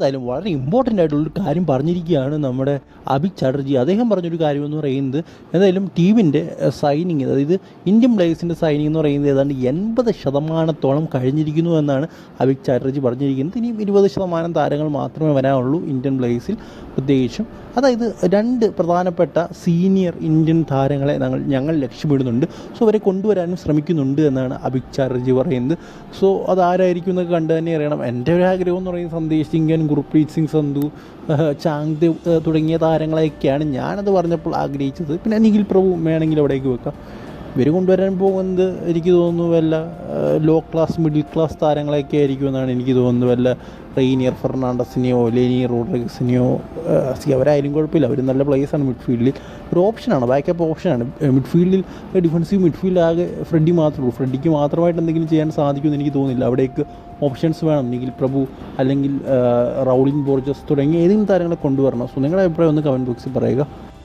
എന്തായാലും വളരെ ഇമ്പോർട്ടന്റ് ആയിട്ടുള്ളൊരു കാര്യം പറഞ്ഞിരിക്കുകയാണ് നമ്മുടെ അഭിക് ചാറ്റർജി. അദ്ദേഹം പറഞ്ഞൊരു കാര്യം എന്ന് പറയുന്നത് എന്തായാലും ടീമിന്റെ സൈനിങ് അതായത് ഇന്ത്യൻ പ്ലേയേഴ്സിന്റെ സൈനിങ് എന്ന് പറയുന്നത് ഏതാണ്ട് എൺപത് ശതമാനത്തോളം കഴിഞ്ഞിരിക്കുന്നു എന്നാണ് അഭിക് ചാറ്റർജി പറഞ്ഞിരിക്കുന്നത്. ഇനി ഇരുപത് ശതമാനം താരങ്ങൾ മാത്രമേ വരാനുള്ളൂ ഇന്ത്യൻ പ്ലേയേഴ്സിൽ പ്രത്യേകിച്ചും. അതായത് രണ്ട് പ്രധാനപ്പെട്ട സീനിയർ ഇന്ത്യൻ താരങ്ങളെ ഞങ്ങൾ ഞങ്ങൾ ലക്ഷ്യമിടുന്നുണ്ട്. സോ അവരെ കൊണ്ടുവരാനും ശ്രമിക്കുന്നുണ്ട് എന്നാണ് അഭിക് ചാറ്റർജി പറയുന്നത്. സോ അതാരായിരിക്കും എന്നൊക്കെ കണ്ടു തന്നെ അറിയണം. എന്റെ ഒരു ആഗ്രഹം എന്ന് പറയുന്നത് സന്ദേശ് സിംഗൻ ഗുർപ്രീത് സിംഗ് സന്ധു ചാങ്ദേവ് ദേവ് തുടങ്ങിയ താരങ്ങളെയൊക്കെയാണ് ഞാനത് പറഞ്ഞപ്പോൾ ആഗ്രഹിച്ചത്. പിന്നെ നിഖിൽ പ്രഭു വേണമെങ്കിൽ അവിടേക്ക് വെക്കാം. ഇവർ കൊണ്ടുവരാൻ പോകുന്നത് എനിക്ക് തോന്നുന്നു വല്ല ലോ ക്ലാസ് മിഡിൽ ക്ലാസ് താരങ്ങളെയൊക്കെ ആയിരിക്കും എന്നാണ് എനിക്ക് തോന്നുന്നത്. വല്ല റെയിനിയർ ഫെർണാണ്ടസിനെയോ ലെനി റോഡ്രിഗസിനെയോ അവരായാലും കുഴപ്പമില്ല. അവർ നല്ല പ്ലേയേഴ്സാണ് മിഡ്ഫീൽഡിൽ ഒരു ഓപ്ഷനാണ് ബാക്കപ്പ് ഓപ്ഷനാണ് മിഡ്ഫീൽഡിൽ ഡിഫൻസീവ് മിഡ്ഫീൽഡ് ആകെ ഫ്രെഡി മാത്രമേ ഫ്രെഡിക്ക് മാത്രമായിട്ട് എന്തെങ്കിലും ചെയ്യാൻ സാധിക്കുമെന്ന് എനിക്ക് തോന്നുന്നില്ല. അവിടേക്ക് ഓപ്ഷൻസ് വേണം. നിഖിൽ പ്രഭു അല്ലെങ്കിൽ റൗളിൻ ബോർജസ് തുടങ്ങിയ ഏതെങ്കിലും താരങ്ങളെ കൊണ്ടുവരണം. സോ നിങ്ങളുടെ അഭിപ്രായം ഒന്ന് കമന്റ് ബോക്സിൽ പറയുക.